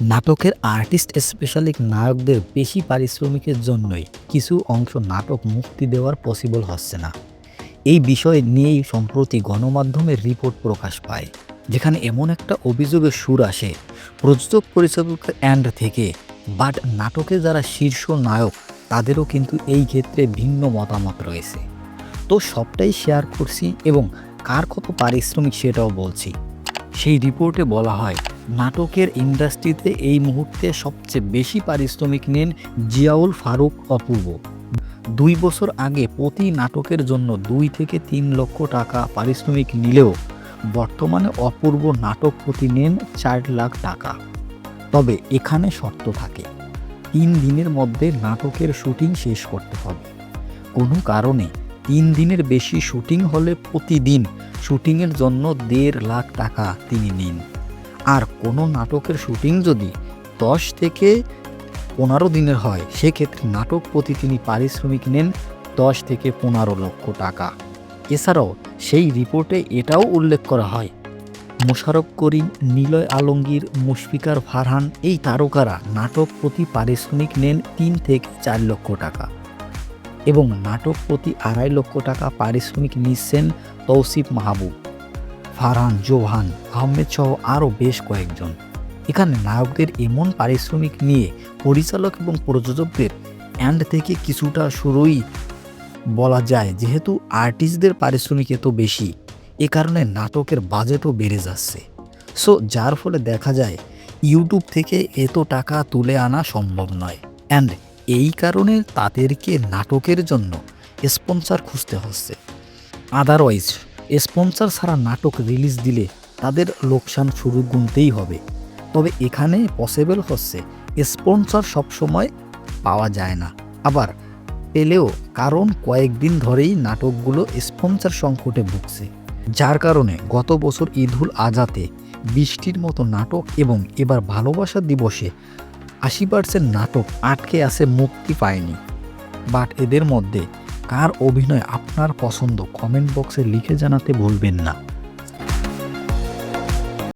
নাটকের artist, specially নায়কদের বেশি পারিশ্রমিকের জন্যই কিছু অংশ নাটক মুক্তি দেওয়ার পসিবল হচ্ছে না। এই বিষয় নিয়েই সম্প্রতি গণমাধ্যমের রিপোর্ট প্রকাশ পায়, যেখানে এমন একটা অভিযোগের সুর আসে, প্রযোজক পরিচালকের অ্যান্ড থেকে বাট নাটকে যারা শীর্ষ নায়ক, তাদেরও কিন্তু এই ক্ষেত্রে ভিন্ন মতামত রয়েছে। তো সবটাই শেয়ার করছি এবং কার কত পারিশ্রমিক সেটাও বলছি। সেই রিপোর্টে বলা হয় নাটকের ইন্ডাস্ট্রিতে এই মুহূর্তে সবচেয়ে বেশি পারিশ্রমিক নেন জিয়াউল ফারুক অপূর্ব। দুই বছর আগে প্রতি নাটকের জন্য দুই থেকে তিন লক্ষ টাকা পারিশ্রমিক নিলেও বর্তমানে অপূর্ব নাটক প্রতি নেন চার লাখ টাকা। তবে এখানে শর্ত থাকে, তিন দিনের মধ্যে নাটকের শুটিং শেষ করতে হবে। কোনো কারণে তিন দিনের বেশি শুটিং হলে প্রতিদিন শুটিংয়ের জন্য দেড় লাখ টাকা তিনি নিন। আর কোনো নাটকের শুটিং যদি দশ থেকে পনেরো দিনের হয়, সেক্ষেত্রে নাটক প্রতি তিনি পারিশ্রমিক নেন দশ থেকে পনেরো লক্ষ টাকা। এছাড়াও সেই রিপোর্টে এটাও উল্লেখ করা হয় মোশারফ করিম, নিলয় আলমগীর, মুশফিকার ফারহান এই তারকারা নাটক প্রতি পারিশ্রমিক নেন তিন থেকে চার লক্ষ টাকা এবং নাটক প্রতি আড়াই লক্ষ টাকা পারিশ্রমিক নিচ্ছেন তৌসিফ মাহবুব। ফারহান, জোহান, আহমেদ সহ আরও বেশ কয়েকজন। এখানে নায়কদের এমন পারিশ্রমিক নিয়ে পরিচালক এবং প্রযোজকদের অ্যান্ড থেকে কিছুটা শুরুই বলা যায়, যেহেতু আর্টিস্টদের পারিশ্রমিক এত বেশি, এ কারণে নাটকের বাজেটও বেড়ে যাচ্ছে। সো যার ফলে দেখা যায় ইউটিউব থেকে এত টাকা তুলে আনা সম্ভব নয়। অ্যান্ড এই কারণে তাদেরকে নাটকের জন্য স্পন্সর খুঁজতে হচ্ছে। আদারওয়াইজ স্পন্সর ছাড়া নাটক রিলিজ দিলে তাদের লোকসান শুরু গুনতেই হবে। তবে এখানে পসিবল হচ্ছে স্পন্সর সবসময় পাওয়া যায় না। আবার পেলেও কারণ কয়েকদিন ধরেই নাটকগুলো স্পন্সর সংকটে ভুগছে। যার কারণে গত বছর ঈদুল আজাতে বৃষ্টির মতো নাটক এবং এবার ভালোবাসা দিবসে আশি পার্সেন্ট নাটক আটকে আছে মুক্তি পায়নি। বাট এদের মধ্যে কার অভিনয় আপনার পছন্দ? কমেন্ট বক্সে লিখে জানাতে ভুলবেন না।